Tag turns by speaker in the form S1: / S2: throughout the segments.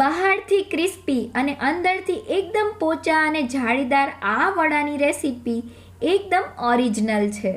S1: બહારથી ક્રિસ્પી અને અંદરથી એકદમ પોચા અને જાળીદાર આ વડાની રેસીપી એકદમ ઓરિજિનલ છે.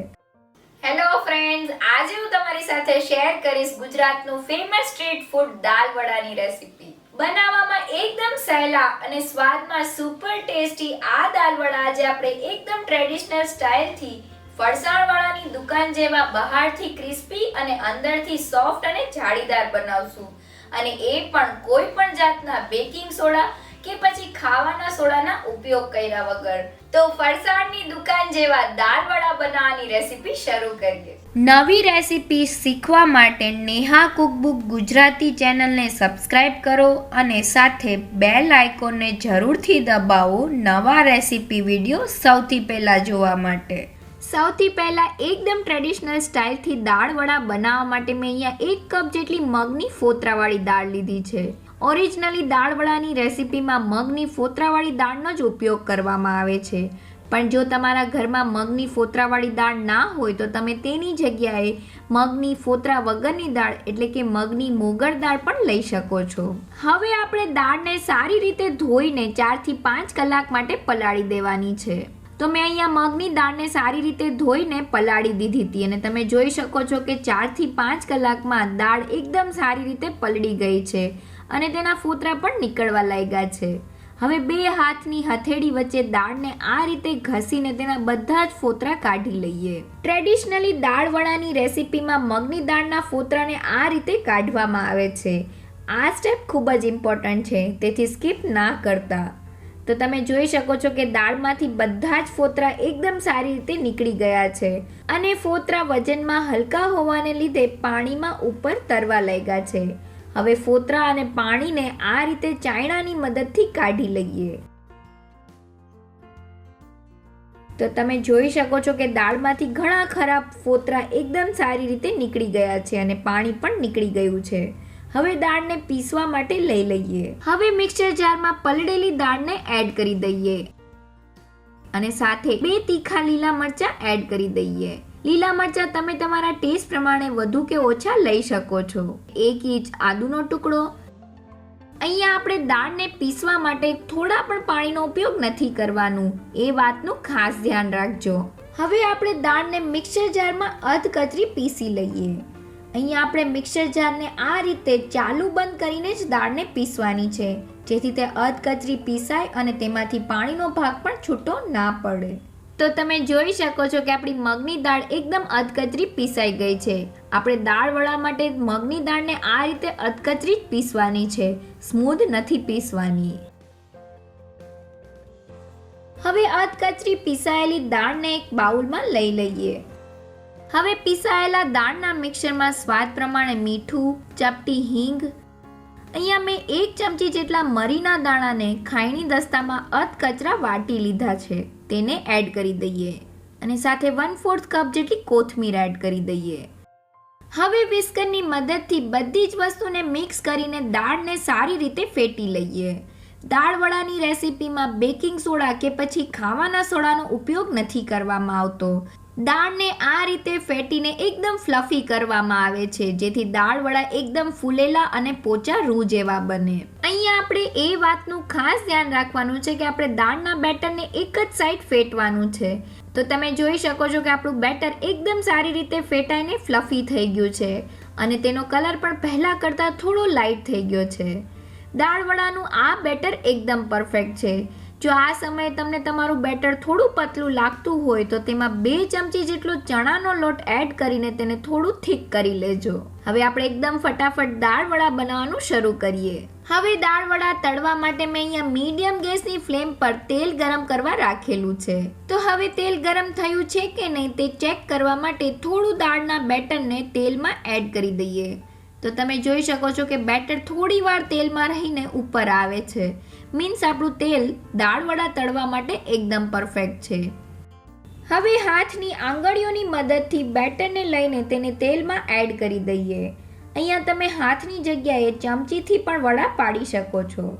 S1: હેલો ફ્રેન્ડ્સ આજે હું તમારી સાથે શેર કરીશ ગુજરાતનું ફેમસ સ્ટ્રીટ ફૂડ દાલ વડાની રેસીપી. બનાવવામાં એકદમ સહેલા અને સ્વાદમાં સુપર ટેસ્ટી આ દાલ વડા આજે આપણે એકદમ ટ્રેડિશનલ સ્ટાઇલથી ફરસાણવાળાની દુકાન જેવા બહારથી ક્રિસ્પી અને અંદરથી સોફ્ટ અને જાળીદાર બનાવશું. અને એ પણ કોઈ પણ જાતના બેકિંગ સોડા કે પછી ખાવાના સોડાના ઉપયોગ કર્યા વગર. તો ફરસાણની દુકાન જેવા દાળ વડા બનાવવાની રેસીપી શરૂ કરીએ. નવી રેસીપી શીખવા માટે નેહા કુકબુક ગુજરાતી ચેનલને સબસ્ક્રાઇબ કરો અને સાથે બેલ આઇકોનને જરૂરથી દબાવો નવા રેસીપી વીડિયો સૌથી પહેલાં જોવા માટે. સૌથી પહેલાં એકદમ ટ્રેડિશનલ સ્ટાઇલથી દાળ વડા બનાવવા માટે મેં અહીંયા એક કપ જેટલી મગની ફોતરાવાળી દાળ લીધી છે. ઓરિજિનલી દાળ વડાની રેસીપીમાં મગની ફોતરાવાળી દાળનો જ ઉપયોગ કરવામાં આવે છે. પણ જો તમારા ઘરમાં મગની ફોતરાવાળી દાળ ના હોય તો તમે તેની જગ્યાએ મગની ફોતરા વગરની દાળ એટલે કે મગની મોગર દાળ પણ લઈ શકો છો. હવે આપણે દાળને સારી રીતે ધોઈને ચારથી પાંચ કલાક માટે પલાળી દેવાની છે. તો મેં અહીંયા મગની દાળને સારી રીતે ધોઈને પલાળી દીધી હતી અને તમે જોઈ શકો છો કે ચારથી પાંચ કલાકમાં દાળ એકદમ સારી રીતે પલળી ગઈ છે અને તેના ફોતરા પણ નીકળવા લાગ્યા છે. હવે બે હાથની હથેળી વચ્ચે દાળને આ રીતે ઘસીને તેના બધા જ ફોતરા કાઢી લઈએ. ટ્રેડિશનલી દાળ વડાની રેસીપીમાં મગની દાળના ફોતરાને આ રીતે કાઢવામાં આવે છે. આ સ્ટેપ ખૂબ જ ઇમ્પોર્ટન્ટ છે. તેથી સ્કીપ ના કરતા. તો તમે જોઈ શકો છો કે દાળમાંથી બધા જ ફોતરા એકદમ સારી રીતે નીકળી ગયા છે. અને ફોતરા વજનમાં હલકા હોવાને લીધે પાણીમાં ઉપર તરવા લાગ્યા છે. હવે ફોતરા અને પાણીને આ રીતે ચાયણાની મદદથી કાઢી લઈએ. તો તમે જોઈ શકો છો કે દાળમાંથી ઘણા ખરાબ ફોતરા એકદમ સારી રીતે નીકળી ગયા છે અને પાણી પણ નીકળી ગયું છે. હવે દાળને પીસવા માટે લઈ લઈએ. હવે મિક્સર જારમાં પલળેલી દાળને એડ કરી દઈએ. અને સાથે બે તીખા લીલા મરચા એડ કરી દઈએ. લીલા મરચા તમે તમારા ટેસ્ટ પ્રમાણે વધુ કે ઓછા લઈ શકો છો. એક ઇંચ આદુનો ટુકડો. અહીંયા આપણે દાળને પીસવા માટે થોડા પણ પાણીનો ઉપયોગ નથી કરવાનું. એ વાતનું ખાસ ધ્યાન રાખજો. હવે આપણે દાળને મિક્સર જારમાં અધકચરી પીસી લઈએ. અહીંયા આપણે મિક્સર જારને આ રીતે ચાલુ બંધ કરીને જ દાળને પીસવાની છે, જેથી તે અધકચરી પીસાય અને તેમાંથી પાણીનો ભાગ પણ છૂટો ના પડે. તો તમે જોઈ શકો છો કે આપણી મગની દાળ એકદમ અધકચરી પીસાઈ ગઈ છે. આપણે દાળ વડા માટે મગની દાળને આ રીતે અધકચરી જ પીસવાની છે, સ્મૂધ નથી પીસવાની. હવે અધકચરી પીસાયેલી દાળને એક બાઉલમાં લઈ લઈએ. હવે પીસાયેલા દાળના મિક્સરમાં સ્વાદ પ્રમાણે મીઠું, ચપટી હિંગ, અહીંયા મેં એક ચમચી જેટલા મરીના દાણાને ખાયણી દસ્તામાં અધકચરા વાટી લીધા છે. તેને એડ કરી દઈએ અને સાથે વન ફોર્થ કપ જેટલી કોથમીર એડ કરી દઈએ. હવે વિસ્કરની મદદથી બધી જ વસ્તુને મિક્સ કરીને દાળને સારી રીતે ફેટી લઈએ. દાળવડાની રેસીપીમાં બેકિંગ સોડા કે પછી ખાવાના સોડાનો ઉપયોગ નથી કરવામાં આવતો. દાળને આ રીતે ફેટીને એકદમ ફ્લફી કરવામાં આવે છે, જેથી દાળ વડા એકદમ ફૂલેલા અને પોચા રૂ જેવા બને. અહીંયા આપણે એ વાતનું ખાસ ધ્યાન રાખવાનું છે કે આપણે દાળના બેટરને એક જ સાઈડ ફેટવાનું છે. તો તમે જોઈ શકો છો કે આપણું બેટર એકદમ સારી રીતે ફેટાઈને ફ્લફી થઈ ગયું છે અને તેનો કલર પણ પહેલાં કરતાં થોડો લાઇટ થઈ ગયો છે. દાળ વડાનું આ બેટર એકદમ પરફેક્ટ છે. જો આ સમયે તમને તમારું બેટર થોડું પતલું લાગતું હોય તો તેમાં બે ચમચી જેટલો ચણાનો લોટ એડ કરીને તેને થોડું થીક કરી લેજો. હવે આપણે એકદમ ફટાફટ દાળ વડા બનાવવાનું શરૂ કરીએ. હવે દાળ વડા તળવા માટે મેં અહીંયા મીડિયમ ગેસની ફ્લેમ પર તેલ ગરમ કરવા રાખેલું છે. તો હવે તેલ ગરમ થયું છે કે નહીં તે ચેક કરવા માટે થોડું દાળના બેટરને તેલમાં એડ કરી દઈએ. તો તમે જોઈ શકો છો કે બેટર થોડી વાર તેલમાં રહીને ઉપર આવે છે. મીન્સ આપણું તેલ દાળ વડા તળવા માટે એકદમ પરફેક્ટ છે. હવે હાથની આંગળીઓની મદદથી બેટરને લઈને તેને તેલમાં એડ કરી દઈએ. અહીંયા તમે હાથની જગ્યાએ ચમચીથી પણ વડા પાડી શકો છો.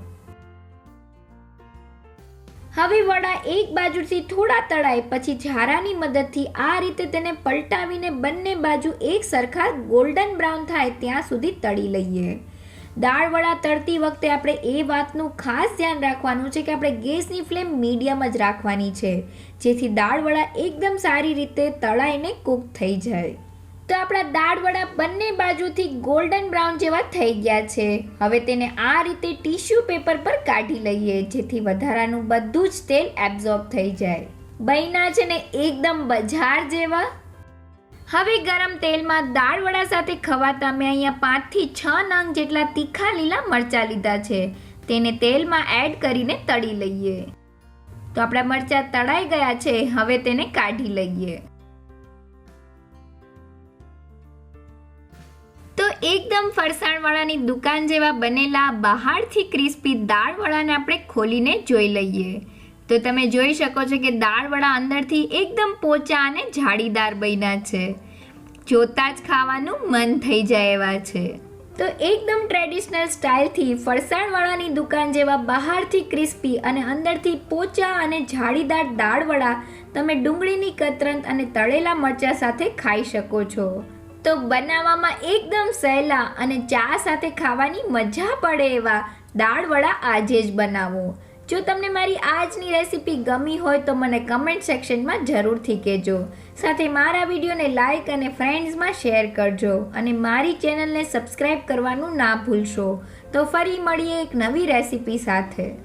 S1: હવે વડા એક બાજુથી થોડા તળાય, પછી ઝારાની મદદથી આ રીતે તેને પલટાવીને બંને બાજુ એક સરખા ગોલ્ડન બ્રાઉન થાય ત્યાં સુધી તળી લઈએ. દાળ વડા તળતી વખતે આપણે એ વાતનું ખાસ ધ્યાન રાખવાનું છે કે આપણે ગેસની ફ્લેમ મીડિયમ જ રાખવાની છે, જેથી દાળ વડા એકદમ સારી રીતે તળાઈને કૂક થઈ જાય. તો આપણા દાળ વડા બંને બાજુથી ગોલ્ડન બ્રાઉન જેવા થઈ ગયા છે. હવે તેને આ રીતે ટીશ્યુ પેપર પર કાઢી લઈએ, જેથી વધારાનું બધું જ તેલ એબ્ઝોર્બ થઈ જાય. બૈના છે ને એકદમ બજાર જેવા. હવે ગરમ તેલમાં દાળ વડા સાથે ખવાતા મેં અહીંયા પાંચથી છ નંગ જેટલા તીખા લીલા મરચાં લીધા છે. તેને તેલમાં એડ કરીને તળી લઈએ. તો આપણા મરચાં તળાઈ ગયા છે, હવે તેને કાઢી લઈએ. એકદમ ફરસાણવાળાની દુકાન જેવા બનેલા બહારથી ક્રિસ્પી દાળવડાને આપણે ખોલીને જોઈ લઈએ. તો તમે જોઈ શકો છો કે દાળવડા અંદરથી એકદમ પોચા અને જાળીદાર બન્યા છે. જોતા જ ખાવાનું મન થઈ જાય એવા છે. તો એકદમ ટ્રેડિશનલ સ્ટાઇલથી ફરસાણવાળાની દુકાન જેવા બહારથી ક્રિસ્પી અને અંદરથી પોચા અને જાળીદાર દાળવડા તમે ડુંગળીની કતરંત અને તળેલા મરચાં સાથે ખાઈ શકો છો. તો બનાવવામાં એકદમ સહેલા અને ચા સાથે ખાવાની મજા પડે એવા દાળ વડા આજે જ બનાવો. જો તમને મારી આજની રેસીપી ગમી હોય તો મને કમેન્ટ સેક્શનમાં જરૂરથી કહેજો. સાથે મારા વિડીયોને લાઇક અને ફ્રેન્ડ્સમાં શેર કરજો અને મારી ચેનલને સબસ્ક્રાઈબ કરવાનું ના ભૂલશો. તો ફરી મળીએ એક નવી રેસીપી સાથે.